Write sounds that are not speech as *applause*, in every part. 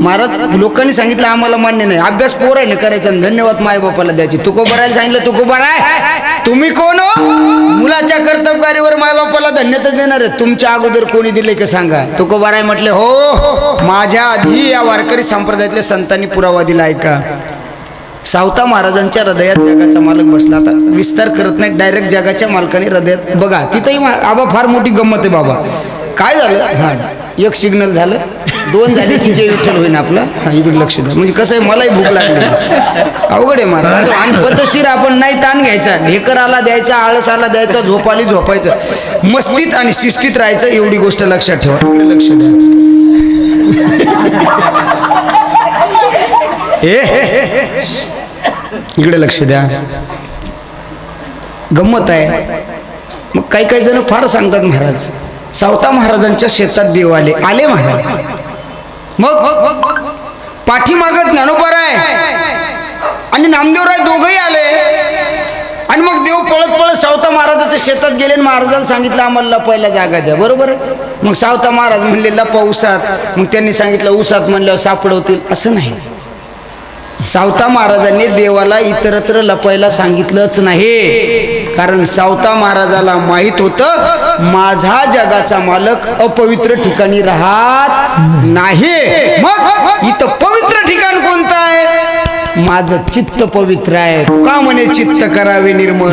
महाराज लोकांनी सांगितलं आम्हाला मान्य नाही. अभ्यास पोर आहे ना करायचा आणि धन्यवाद माय बापाला द्यायची. तुको बरायला सांगितलं तुको बराय तुम्ही कोण हो? मुलाच्या कर्तबगारीवर माय बापाला धन्यता देणार आहे तुमच्या अगोदर कोणी दिले का सांगा? तुको बराय म्हटले हो, हो, हो माझ्या आधी या वारकरी संप्रदायातल्या संतांनी पुरावा दिला ऐका. सावता महाराजांच्या हृदयात जगाचा मालक बसला. आता विस्तार करत नाही डायरेक्ट जगाच्या मालकाने हृदयात बघा तिथंही आबा फार मोठी गंमत आहे बाबा. काय झालं? हा. एक सिग्नल झालं. दोन झाले की जे विठ्ठल होईन आपलं. हा इकडे लक्ष द्या. म्हणजे कसं आहे मलाही भूक लागली. अवघड आहे महाराज. आणि पद्धतशीर आपण नाही ताण घ्यायचा. ढेकर आला द्यायचा आळस आला द्यायचा झोपाली झोपायचं. मस्तीत आणि शिस्तीत राहायचं एवढी गोष्ट लक्षात ठेवा. लक्ष द्या. ए इकडे लक्ष द्या. गंमत आहे. मग काही काही जण फार सांगतात महाराज. सावता महाराजांच्या शेतात देव आले आले महाराज. मग पाठीमागत ज्ञानोपर आहे. आणि नामदेवराय दोघही आले. आणि मग देव पळत पळत सावता महाराजाच्या शेतात गेले आणि महाराजाला सांगितलं आम्हाला लपायला जागा द्या. बरोबर मग सावता महाराज म्हणले लपा उसात. मग त्यांनी सांगितलं उसात म्हणल्यावर सापडवतील असं नाही. सावता महाराजांनी देवाला इतरत्र लपायला सांगितलंच नाही. कारण सावता महाराजाला माहीत होतं माझा जगाचा मालक अपवित्र ठिकाणी राहत नाही. मग इथं पवित्र ठिकाण कोणतं आहे? माझं चित्त पवित्र आहे. का म्हणे चित्त करावे निर्मळ?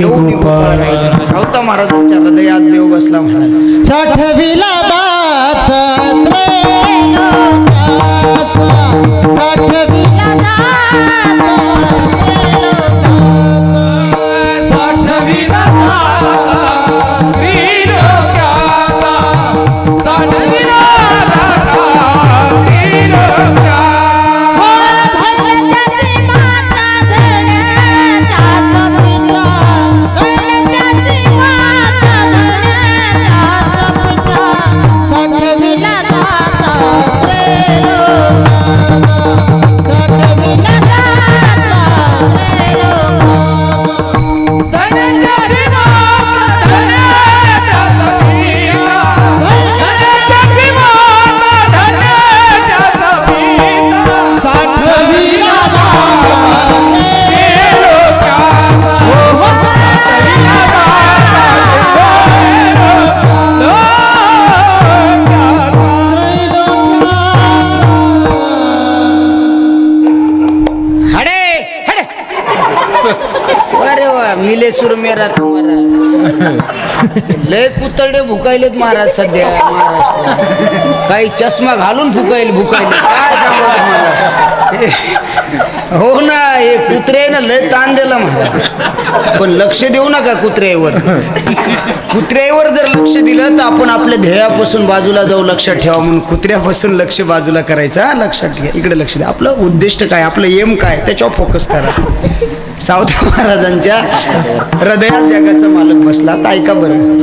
एवढी सावता महाराजांच्या हृदयात देव बसला महाराज. साठविला दात साठविला दात. अरे सुर मेरा तुम्हारा. लय पुतळे भुकायलेत महाराज सध्या महाराष्ट्र काही चष्मा घालून फुकायले भुकायले. काय सांगू तुम्हाला? हो ना हे कुत्रे ना लय ताण दिला मला. पण लक्ष देऊ नका कुत्र्यावर कुत्र्यावर जर लक्ष दिलं तर आपण आपल्या ध्येयापासून बाजूला जाऊ लक्षात ठेवा म्हणून कुत्र्यापासून लक्ष बाजूला करायचं. हा लक्षात ठेवा. इकडे लक्ष द्या. आपलं उद्दिष्ट काय? आपलं एम काय? त्याच्यावर फोकस करा. सावता महाराजांच्या हृदयात जगाचा मालक बसला. तर ऐका बरं.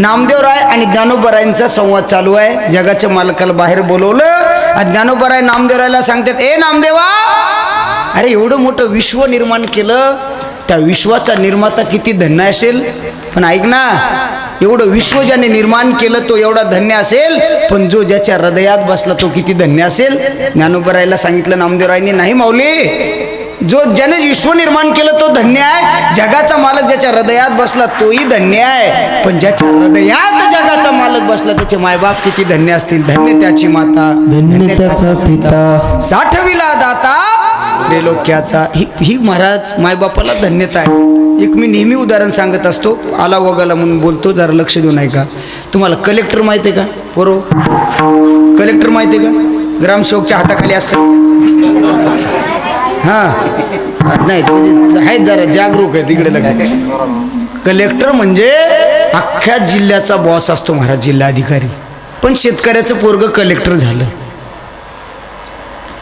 नामदेवराय आणि ज्ञानोबरायांचा संवाद चालू आहे. जगाच्या मालकाला बाहेर बोलवलं. आणि ज्ञानोबराय नामदेवरायला सांगतात ए नामदेवा अरे एवढं मोठं विश्व निर्माण केलं त्या विश्वाचा निर्माता किती धन्य असेल? पण ऐक ना एवढं विश्व ज्याने निर्माण केलं तो एवढा धन्य असेल पण जो ज्याच्या हृदयात बसला तो किती धन्य असेल? ज्ञानोबरायला सांगितलं नामदेवरायने नाही माऊली जो ज्याने विश्व निर्माण केलं तो धन्य आहे. जगाचा मालक ज्याच्या हृदयात बसला तोही धन्य आहे. पण ज्याच्या हृदयात जगाचा मालक बसला त्याचे मायबाप किती धन्य असतील? धन्य त्याची माता धन्य त्याचा पिता. साठविला दाता त्रैलोक्याचा ही ही महाराज मायबापाला धन्यता आहे. एक मी नेहमी उदाहरण सांगत असतो आला वगाला म्हणून बोलतो जरा लक्ष देऊन ऐका. तुम्हाला कलेक्टर माहिती आहे का? बरो कलेक्टर माहिती आहे का? ग्रामसेवकच्या हाताखाली असतात. हां. नाही म्हणजे आहेत जरा जागरूक आहे तिकडे लक्ष कलेक्टर म्हणजे अख्ख्या जिल्ह्याचा बॉस असतो महाराज जिल्हाधिकारी. पण शेतकऱ्याचं पोरग कलेक्टर झालं.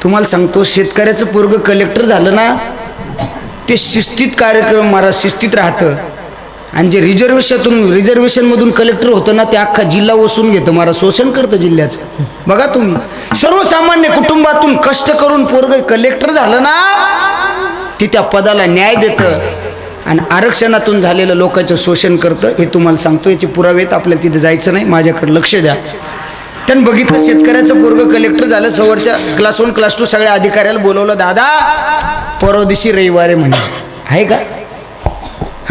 तुम्हाला सांगतो शेतकऱ्याचं पोरग कलेक्टर झालं ना ते शिस्तीत कार्यक्रम मारा शिस्तीत राहतं. आणि जे रिझर्वेशनतून रिझर्वेशनमधून कलेक्टर होतं ना ते अख्खा जिल्हा वसून घेतं मारा शोषण करतं जिल्ह्याचं. बघा तुम्ही. सर्वसामान्य कुटुंबातून कष्ट करून पोरग कलेक्टर झालं ना ते त्या पदाला न्याय देतं. आणि आरक्षणातून झालेलं लोकांचं शोषण करतं हे तुम्हाला सांगतो. याचे पुरावे आपल्याला तिथे जायचं नाही. माझ्याकडे लक्ष द्या. त्यानं बघितलं शेतकऱ्याचं पोरग कलेक्टर झालं सवरच्या क्लास वन क्लास टू सगळ्या अधिकाऱ्याला बोलवलं दादा परवा दिवशी रविवार आहे म्हणे. आहे का?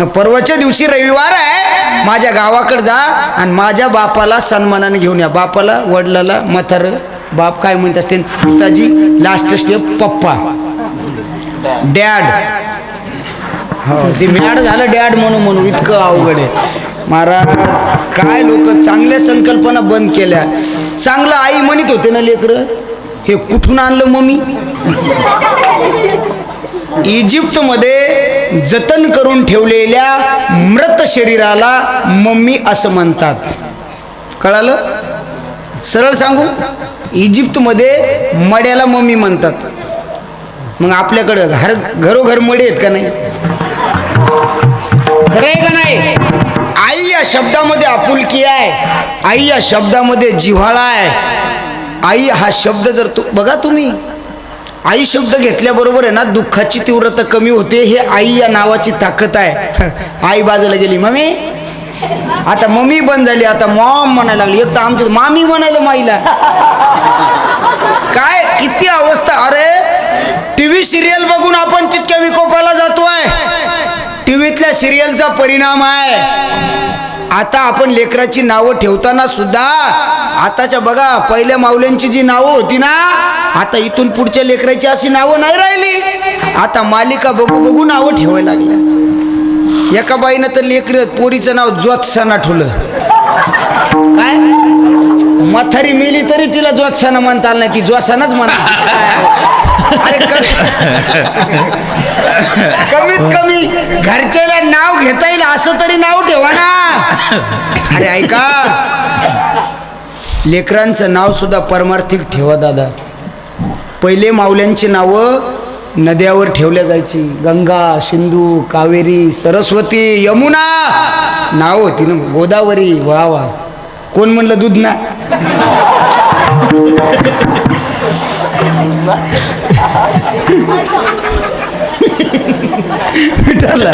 परवाच्या दिवशी रविवार आहे. माझ्या गावाकडे जा आणि माझ्या बापाला सन्मानाने घेऊन या. बापाला वडिलाला म्हातार बाप काय म्हणत असते पिताजी लास्ट स्टेप पप्पा. डॅड हो ते मॅड झालं डॅड म्हणून म्हणून. इतकं अवघड आहे. महाराज काय लोक चांगल्या संकल्पना बंद केल्या. चांगलं आई म्हणत होते ना लेकरं? हे कुठून आणलं मम्मी? इजिप्तमध्ये जतन करून ठेवलेल्या मृत शरीराला मम्मी असं म्हणतात. कळालं? सरळ सांगू? इजिप्तमध्ये मड्याला मम्मी म्हणतात. मग आपल्याकडं घर घरोघर मडे आहेत का नाही? खरं आहे का नाही? आई या शब्दामध्ये आपुलकी आहे आई या शब्दामध्ये जिव्हाळा आहे. आई हा शब्द जर तू बघा तुम्ही. आई शब्द घेतल्याबरोबर आहे ना दुःखाची तीव्रता कमी होते हे आई या नावाची ताकद आहे. *laughs* आई बाजूला गेली मम्मी आता मम्मी बंद झाली आता मॉम म्हणायला लागली. एक तर आमचं मामी म्हणायला माईला. *laughs* काय किती अवस्था. अरे टीव्ही सिरियल बघून आपण तितक्या विकोपाला जातोय. टीव्हीतल्या सिरियलचा परिणाम आहे. आता आपण लेकराची नावं ठेवताना सुद्धा आताच्या बघा पहिल्या माऊल्यांची जी नावं होती ना आता इथून पुढच्या लेकराची अशी नावं नाही राहिली. आता मालिका बघू बघू नावं ठेवायला लागल्या. एका बाईनं तर लेकर पोरीचं नाव ज्योत्साना ठेवलं. काय? मथारी मेली तरी तिला ज्योत्साना म्हणता आलं नाही ती ज्योत्सानाच म्हणा. *laughs* अरे कमीत कमी घरच्याला नाव घेता येईल असं तरी नाव ठेवा ना. अरे ऐका. लेकरांचं नाव सुद्धा परमार्थिक ठेवा दादा. पहिले माऊल्यांची नावं नद्यावर ठेवल्या जायची. गंगा सिंधू कावेरी सरस्वती यमुना. नाव होती ना. गोदावरी वा वा कोण म्हणलं दूध ना? विठ्ठल.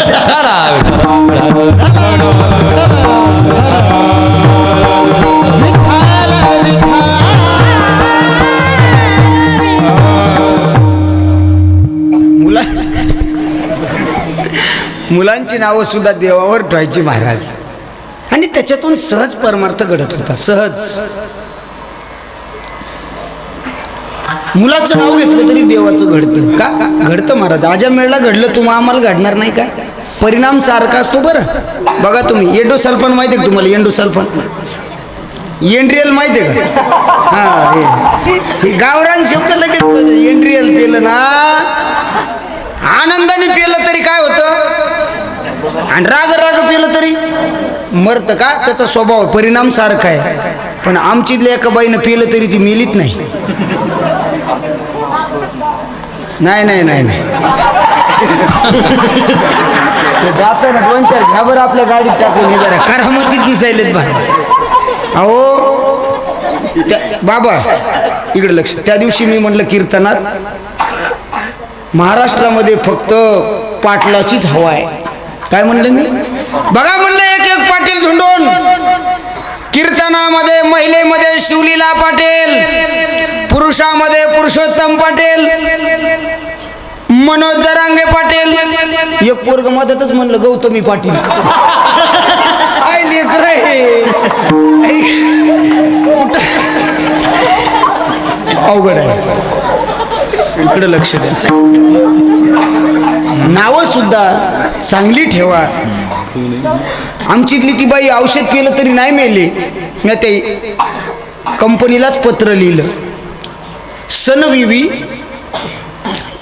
मुला मुलांची नावं सुद्धा देवावर ठेवायची महाराज. आणि त्याच्यातून सहज परमार्थ घडत होता. सहज. मुलाचं नाव घेतलं तरी देवाचं घडतं. का? घडतं महाराज. आजा मेळला घडलं तुम्हा आम्हाला घडणार नाही का? परिणाम सारखा असतो बरं. बघा तुम्ही एंडो सल्फन माहिती आहे का तुम्हाला? एंडो सल्फन एंड्रियल माहिती आहे का? हा हे- हे गावरान शब्द लगेच एंड्रियल पेलं ना. आनंदाने पेलं तरी काय होतं? आणि राग राग पेलं तरी? मरतं का? त्याचा स्वभाव आहे, परिणाम सारखा आहे. पण आमची एका बाईनं पेलं तरी ती मेलीत नाही. नाही नाही नाही नाही. जात ना दोन चार घ्या बरं आपल्या गाडीत टाकून हे जरा करामतीत दिसायलेत बाहेर अहो त्या बाबा इकडे लक्ष. त्या दिवशी मी म्हटलं कीर्तनात महाराष्ट्रामध्ये फक्त पाटलाचीच हवा आहे. काय म्हणलं मी? बघा म्हणलं एक एक पाटील धुंडून. कीर्तनामध्ये महिलेमध्ये शिवलीला पाटील. पुरुषामध्ये पुरुषोत्तम पाटील. मनोज जरांगे पाटील. एक पोरग मधातच म्हणलं गौतमी पाटील. काय लेकर अवघड आहे. इकडे लक्ष द्या. नावं सुद्धा चांगली ठेवा. आमची इथली ती बाई औषध केलं तरी नाही मेले. मी ते कंपनीलाच पत्र लिहिलं. सनविवी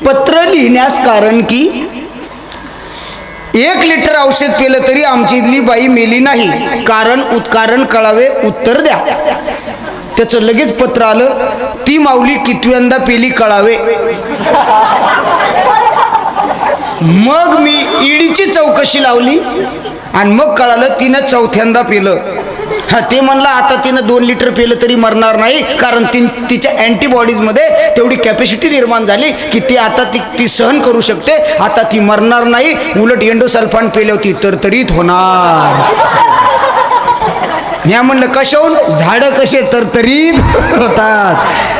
पत्र लिहिण्यास कारण की एक लिटर औषध केलं तरी आमची इथली बाई मेली नाही. कारण उत्कारण कळावे उत्तर द्या. त्याचं लगेच पत्र आलं ती माऊली कितव्यांदा पेली कळावे? मग मी ईडीची चौकशी लावली आणि मग कळालं तिनं चौथ्यांदा पेलं. हा ते म्हणलं आता तिनं दोन लिटर पेलं तरी मरणार नाही कारण ती तिच्या अँटीबॉडीजमध्ये तेवढी कॅपॅसिटी निर्माण झाली की ती आता ती ती सहन करू शकते. आता ती मरणार नाही उलट एंडोसल्फान पेली होती तर तरीत होणार. म्या म्हणलं कशाहून? झाडं कसे? तरतरीत होतात.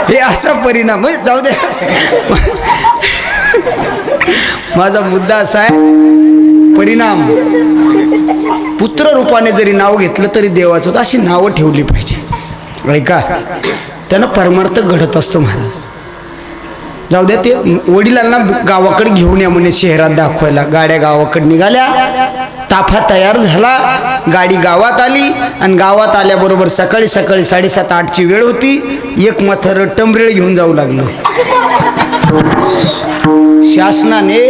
हे असा परिणाम जाऊ दे. माझा मुद्दा असा आहे परिणाम. पुत्र रूपाने जरी नाव घेतलं तरी देवाचं होतं अशी नावं ठेवली पाहिजे. ऐका त्यानं परमार्थ घडत असतो महाराज. जाऊ द्या ते वडिलांना गावाकडे घेऊन या म्हणे शहरात दाखवायला. गाड्या गावाकडे निघाल्या ताफा तयार झाला गाडी गावात आली आणि गावात आल्याबरोबर सकाळी सकाळी साडेसात आठची वेळ होती एक मथर टमरेळ घेऊन जाऊ लागलो. शासनाने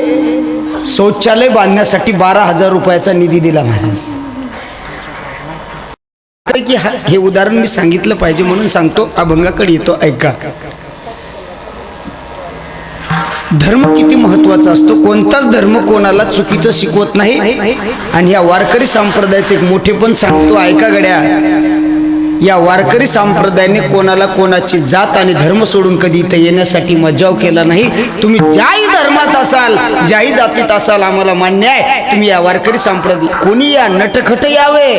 शौचालय बांधण्यासाठी बारा हजार रुपयाचा निधी दिला महाराज. की हा- हे उदाहरण मी सांगितलं पाहिजे म्हणून सांगतो. अभंगाकडे येतो. ऐका. धर्म किती महत्त्वाचा असतो. कोणताच धर्म कोणाला चुकीचं शिकवत नाही. आणि या वारकरी संप्रदायाचे एक मोठे पण सांगतो. ऐका गड्या. या वारकरी संप्रदायाने कोणाला कोणाची जात आणि धर्म सोडून कधी इथं येण्यासाठी मज्जाव केला नाही? तुम्ही ज्याही धर्मात असाल ज्याही जातीत असाल आम्हाला मान्य आहे. तुम्ही या वारकरी संप्रदाय कोणी या नटखट यावे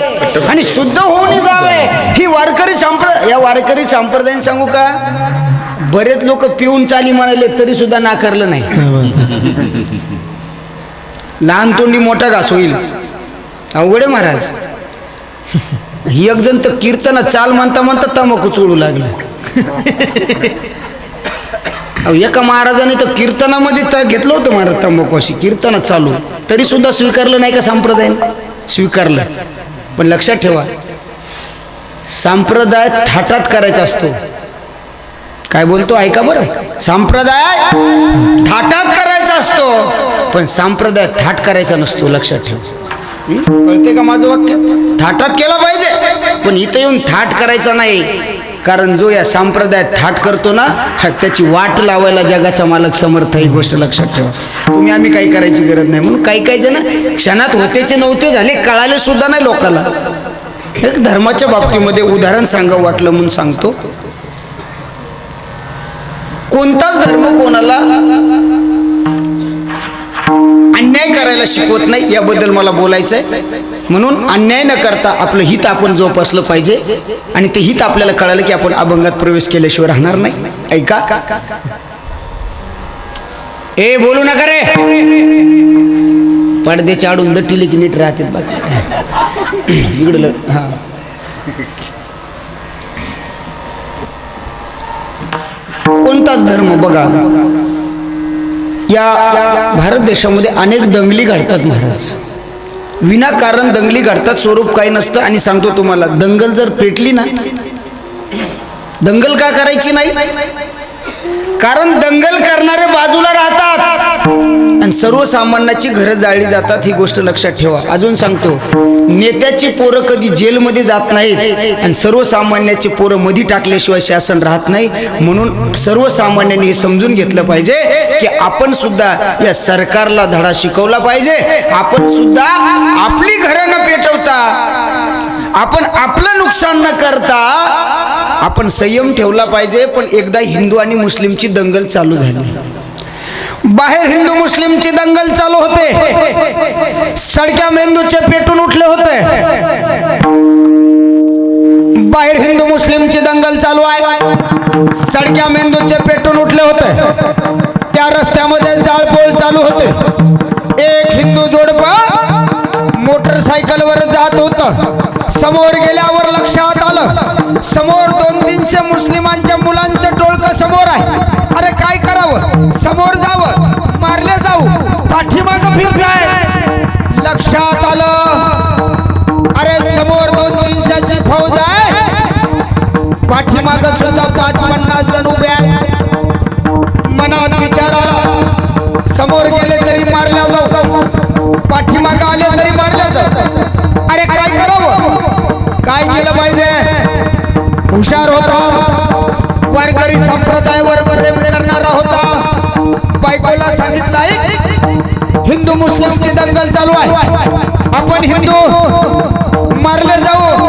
आणि शुद्ध होऊन जावे? ही वारकरी संप्रदाय या वारकरी संप्रदायाने सांगू का? बरेच लोक पिऊन चाली म्हणाले तरी सुद्धा नाकारलं नाही. लहान तोंडी मोठा घास होईल. अवघड आहे महाराज. एक जण तर कीर्तन चाल म्हणता म्हणता तंबाखू चोळू लागला. अहो, एका महाराजाने तर कीर्तनामध्ये तर घेतलं होतं महाराज तंबाखू अशी कीर्तन चालू. तरी सुद्धा स्वीकारलं नाही का संप्रदायाने स्वीकारलं. पण लक्षात ठेवा संप्रदाय थाटात करायचा असतो. काय बोलतो ऐका बरं. संप्रदाय थाटात करायचा असतो पण संप्रदाय थाट करायचा नसतो लक्षात ठेवा. कळते का माझं वाक्य? थाटात केला पाहिजे. पण इथं येऊन थाट करायचा नाही. कारण जो या संप्रदायात थाट करतो ना हा त्याची वाट लावायला जगाचा मालक समर्थ ही गोष्ट लक्षात ठेवा. तुम्ही आम्ही काही करायची गरज नाही. म्हणून काही काही जण क्षणात होतेचे नव्हते झाले कळाले सुद्धा नाही लोकाला. एक धर्माच्या बाबतीमध्ये उदाहरण सांगावं वाटलं म्हणून सांगतो. कोणताच धर्म कोणाला अन्याय करायला शिकवत नाही याबद्दल मला बोलायचं आहे म्हणून अन्याय न करता आपलं हित आपण जोपासलं पाहिजे आणि ते हित आपल्याला कळालं की आपण अभंगात प्रवेश केल्याशिवाय राहणार नाही. ऐका. ए बोलू नका रे. पडद्याच्या आडून दट्टिले की नीट राहते बाकी. इकडलं हा. कोणताच धर्म बघा. या भारत देशामध्ये अनेक दंगली घडतात महाराज. विनाकारण दंगली घडतात स्वरूप काही नसतं. आणि सांगतो तुम्हाला दंगल जर पेटली ना दंगल का करायची नाही? कारण दंगल करणारे बाजूला राहतात. आणि सर्वसामान्याची घरं जाळली जातात ही गोष्ट लक्षात ठेवा. अजून सांगतो नेत्याची पोरं कधी जेलमध्ये जात नाहीत आणि सर्वसामान्याची पोरं मधी टाकल्याशिवाय शासन राहत नाही. म्हणून सर्वसामान्यांनी हे समजून घेतलं पाहिजे की आपण सुद्धा या सरकारला धडा शिकवला पाहिजे. आपण सुद्धा आपली घरं न पेटवता आपण आपलं नुकसान न करता आपण संयम ठेवला पाहिजे पण एकदा हिंदू आणि मुस्लिमची दंगल चालू झाली. बाहेर हिंदू मुस्लिमची दंगल चालू होते. सडक्या मेंदूचे पेटून उठले होते. बाहेर हिंदू मुस्लिमची दंगल चालू आहे. सडक्या मेंदूचे पेटून उठले होते. त्या रस्त्यामध्ये जाळपोळ चालू होते. एक हिंदू जोडपा मोटरसायकलवर जात होत. समोर गेल्यावर लक्षात आलं समोर दोन तीनशे मुस्लिमांच्या मुलांचं टोळकं समोर आहे. अरे हुशार होता. वारकरी संप्रदायावर प्रेम करणारा होता. बायकोला सांगितलं आहे हिंदू मुस्लिमची दंगल चालू आहे. आपण हिंदू मारले जाऊ.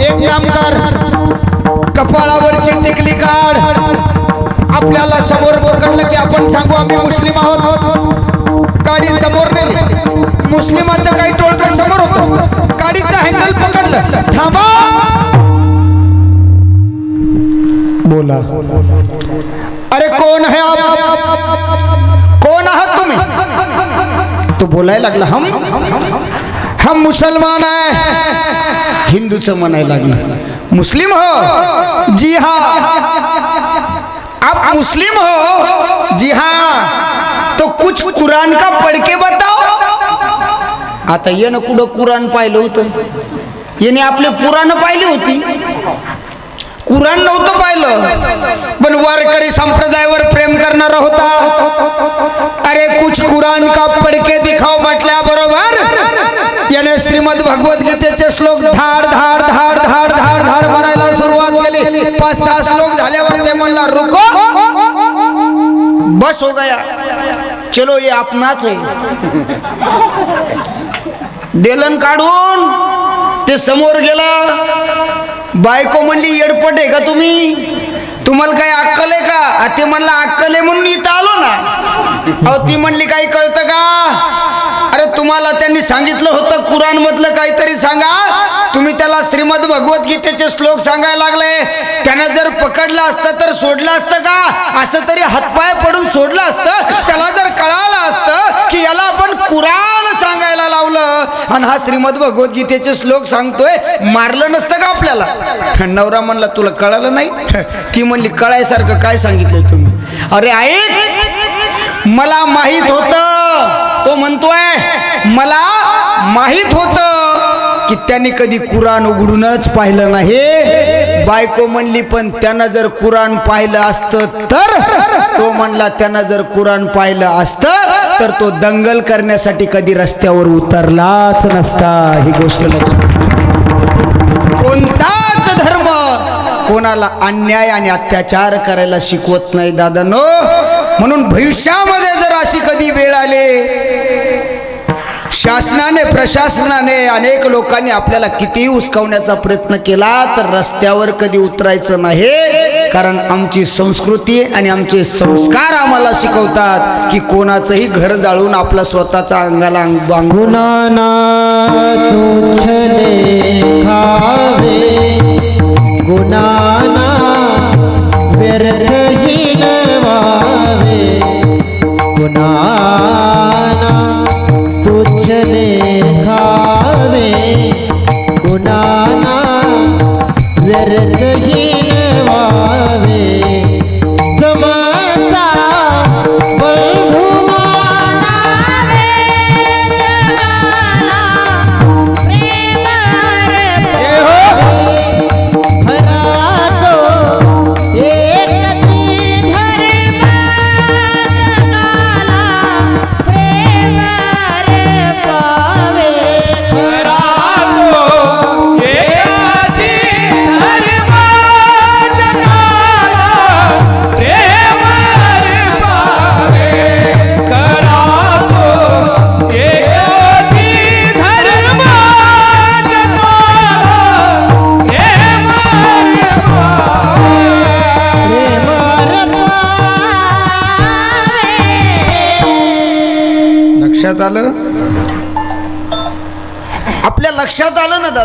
एक कामगार कर कपाळावरची टिकली काढ. आपल्याला समोर पकडलं की आपण सांगू आम्ही मुस्लिम आहोत. गाडी समोर नेली. मुस्लिमाचं काही टोळकं समोर होतो. गाडीचं हँडल पकडलं. थांबा बोला। अरे कोण है आप? कोण आहात तुम्ही? तो बोलायला लागला हम? हम मुसलमान आहे हिंदूचं म्हणायला लागलं मुस्लिम हो? जी हा। आप मुस्लिम हो? जी हा। तो कुछ कुरान का पढ़ के बताओ। आता येणं कुठं कुराण पाहिलं होतं? याने आपले पुराण पाहिली होती? कुराण नव्हतं पाहिलं. पण वारकरी संप्रदायावर प्रेम करणारा होता. अरे कुछ कुराण का पडके दिखाव दिखाओ म्हटल्या बरोबर. याने श्रीमद भगवत गीतेचे श्लोक धाड धाड धाड धाड धाड धाड म्हणायला सुरुवात केली. पाच सहा श्लोक झाल्यावर ते म्हणला रुको. बस हो गया. चलो ये आपणाच आहे. काढून ते समोर गेला. बायको म्हणली येडपट आहे का तुम्ही? तुम्हाला काही अक्कल आहे का? ते म्हणलं अक्कल आहे म्हणून इथं आलो ना. अहो ती म्हणली काही कळतं का? अरे तुम्हाला त्यांनी सांगितलं होतं कुराण मधलं काहीतरी सांगा. तुम्ही त्याला श्रीमद भगवत गीतेचे श्लोक सांगायला लागले. त्यानं जर पकडलं असतं तर सोडलं असतं का? असं तरी हातपाय पडून सोडलं असतं. त्याला जर कळालं असतं की याला आपण कुराण सांगायला लावलं. आणि हा श्रीमद भगवत गीतेचे श्लोक सांगतोय मारलं नसतं का आपल्याला? नवरा म्हणला तुला कळालं नाही? *laughs* ती म्हणली कळायसारखं काय सांगितलंय तुम्ही? अरे ऐक मला माहीत होत. तो म्हणतोय मला माहीत होतं. की त्यांनी कधी कुराण उघडूनच पाहिलं नाही. बायको म्हणली पण त्यानं जर कुराण पाहिलं असतं तर? तो म्हणला त्यानं जर कुराण पाहिलं असतं तर तो दंगल करण्यासाठी कधी रस्त्यावर उतरलाच नसता. ही गोष्ट लक्षात कोणताच धर्म कोणाला अन्याय आणि अत्याचार करायला शिकवत नाही दादानो. म्हणून भविष्यामध्ये जर अशी कधी वेळ आली शासनाने प्रशासनाने अनेक लोकांनी आपल्याला कितीही उचकवण्याचा प्रयत्न केला तर रस्त्यावर कधी उतरायचं नाही. कारण आमची संस्कृती आणि आमचे संस्कार आम्हाला शिकवतात की कोणाचंही घर जाळून आपला स्वतःचा अंगाला अंग अंग- गुणाना तुझले खावे আমার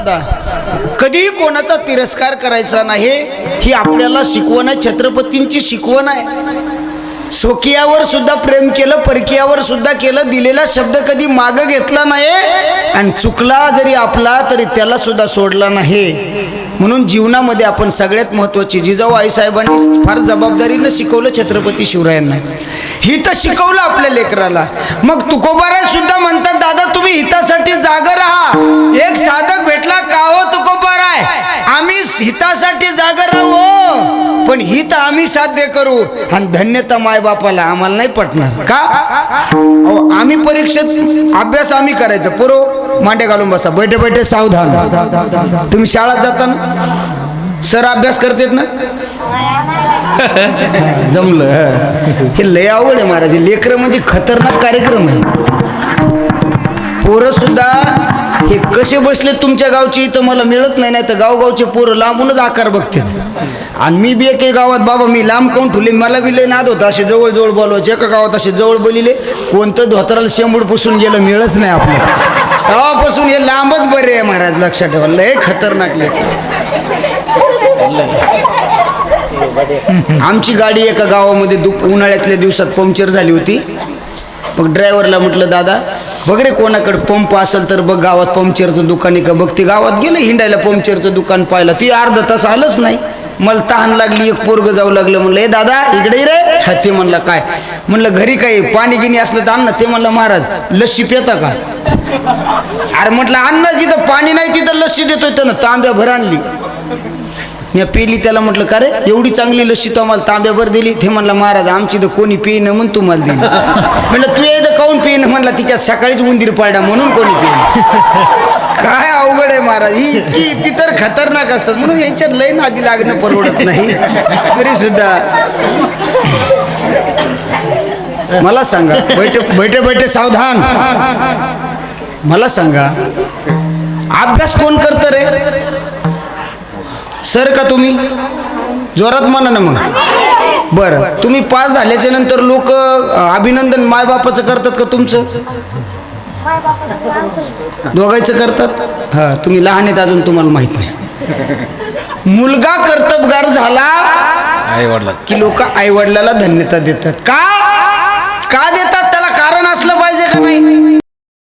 दादा. कधीही कोणाचा तिरस्कार करायचा नाही ही आपल्याला शिकवण आहे छत्रपतींची शिकवण आहे. स्वकीयावर सुद्धा प्रेम केलं परकीयावर सुद्धा केलं दिलेला शब्द कधी मागं घेतला नाही आणि चुकला जरी आपला तरी त्याला सुद्धा सोडला नाही. म्हणून जीवनामध्ये आपण सगळ्यात महत्त्वाची जिजाऊ आईसाहेबांनी फार जबाबदारीनं शिकवलं छत्रपती शिवरायांना. ही तर शिकवलं आपल्या लेकराला. मग तुकोबाराय सुद्धा म्हणतात दादा तुम्ही हितासाठी जागर राहा. एक साधक भेटला का हो तुकोबाराय? आम्ही हितासाठी जागर राहू. पण हित आम्ही साध्य करू. आणि धन्यता माय बापाला आम्हाला नाही पटणार. का? अहो आम्ही परीक्षेत अभ्यास आम्ही करायचं. पुरो मांडे घालून बसा. बैठे बैठे सावधान. तुम्ही शाळेत जाताना सर अभ्यास करतेत ना? *laughs* जमलं हे. लय आवड आहे महाराज. लेकरं म्हणजे खतरनाक कार्यक्रम आहे. पोरं सुद्धा हे कसे बसले तुमच्या गावचे इथं मला मिळत नाही नाही तर गावगावचे पोरं लांबूनच आकार बघतात. आणि मी बी एके गावात बाबा मी लांब काऊन ठुले? मला बी लय नाद होता असे जवळजवळ बोलवायचे. एका गावात असे जवळ बोलिले कोणतं धोतराला शेंबूड पुसून गेलं मिळच नाही आपलं. तेव्हापासून हे लांबच बरे आहे महाराज लक्षात ठेवा लय खतरनाक लय आमची गाडी एका गावामध्ये दुप उन्हाळ्यातल्या दिवसात पंक्चर झाली होती. मग ड्रायव्हरला म्हटलं दादा बघ रे कोणाकडे पंप असेल तर बघ गावात पंपचरचं दुकान आहे का? बघ ते गावात गेलं हिंडायला पंक्चरचं दुकान पाहिलं. ती अर्धा तास आलंच नाही. मला तहान लागली एक पोरग जाऊ लागलं. म्हणलं ए दादा इकडे रे. हा ते म्हणलं काय? म्हणलं घरी काय पाणी गिनी असलं तर अन्न ते म्हणलं महाराज लस्सी पिता का? अरे म्हटलं अन्न जिथं पाणी नाही तिथं लस्सी देतोय त्यानं तांब्या भर आणली. मी पेली त्याला म्हटलं का रे? एवढी चांगली लस्सी तो आम्हाला तांब्यावर दिली? ते म्हणला महाराज आमची तर कोणी पेन म्हणून तुम्हाला दिली. म्हटलं तू एकदा काऊन पेन म्हणला तिच्यात सकाळीच उंदीर पाडा म्हणून कोणी पेन काय अवघड आहे महाराज ही इतकी इतकी तर खतरनाक असतात. म्हणून यांच्यात लय नादी लागणं परवडत नाही. तरी सुद्धा. मला सांगा बैठे बैठे बैठे सावधान. मला सांगा अभ्यास कोण करतं रे? सर का तुम्ही? जोरात म्हणा ना मग. बरं तुम्ही पास झाल्याच्यानंतर लोक अभिनंदन मायबापाचं करतात का तुमचं? दोघांचं करतात? हा तुम्ही लहान आहेत अजून तुम्हाला माहीत नाही. मुलगा कर्तबगार झाला की लोक आई वडिलाला धन्यता देतात. का? का देतात? त्याला कारण असलं पाहिजे